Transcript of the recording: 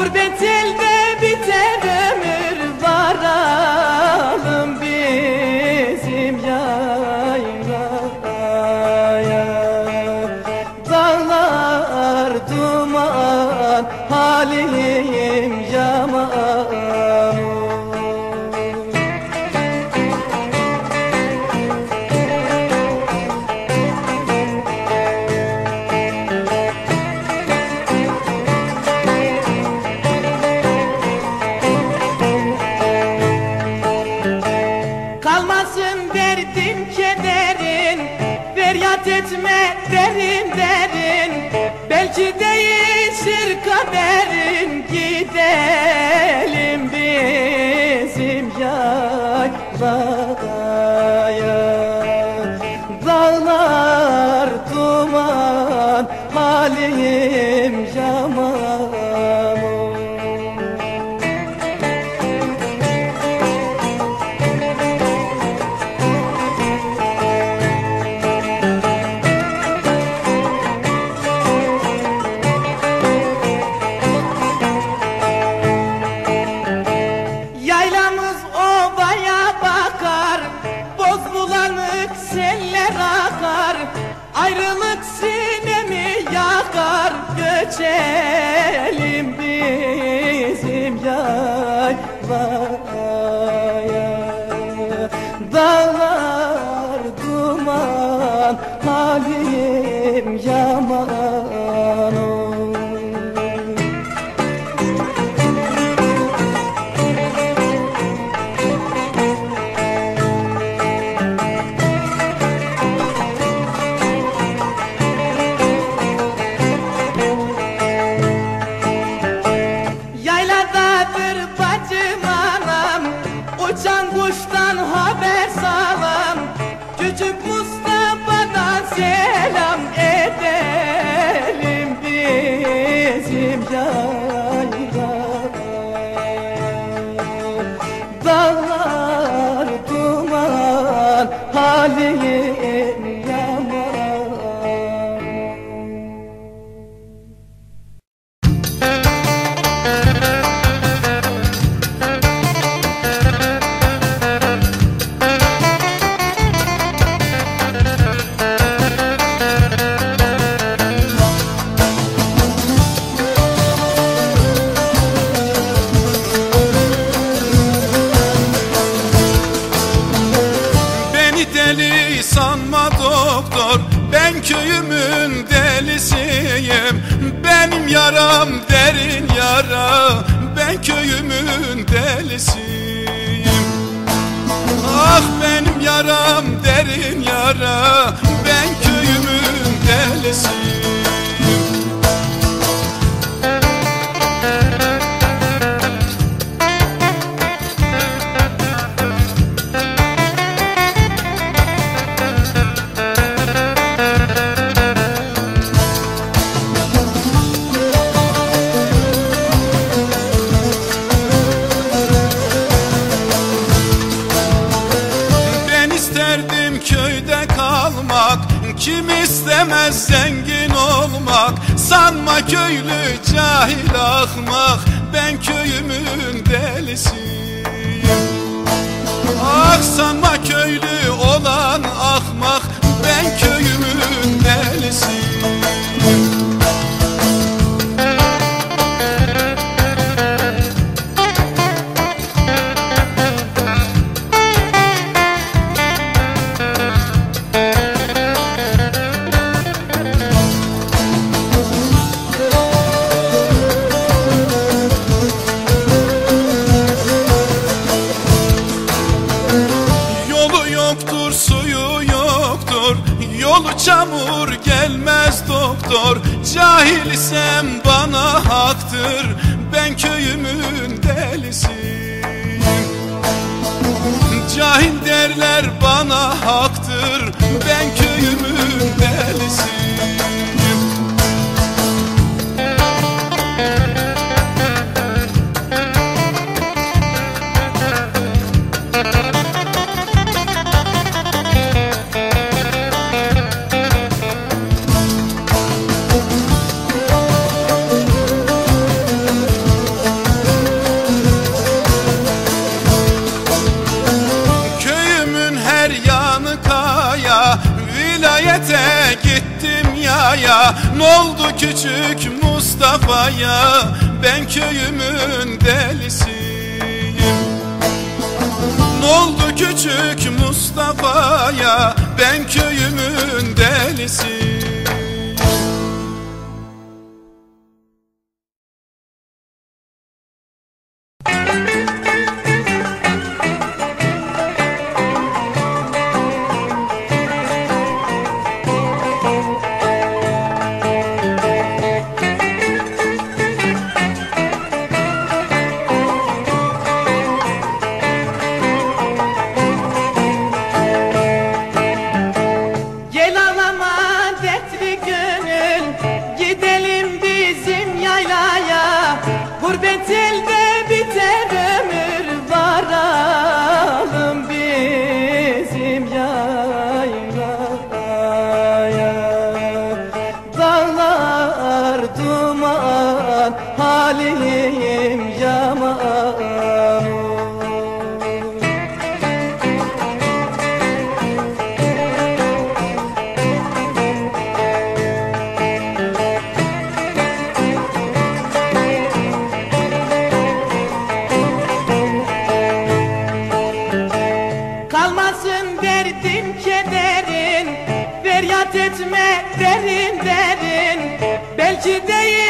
Gurbet elde biter ömür varalım bizim yaylaya Dağlar duman halim yaman. Gitme derin derin Belki değişir kaderin Gidelim bizim yaylaya Dağlar bizim Ben köyümün delisiyim. Benim yaram derin yara. Ben köyümün delisiyim. Ah benim yaram derin yara kalmak Kim istemez zengin olmak? Sanma köylü cahil ahmak Ben köyümün delisiyim Çamur gelmez doktor. Cahil isem bana haktır. Ben köyümün delisiyim. Cahil derler bana haktır. Ben köyümün delisiyim yaya N'oldu küçük Mustafa'ya? Ben köyümün delisiyim. N'oldu küçük Mustafa'ya? Ben köyümün delisiyim etme derin derin. Belki kader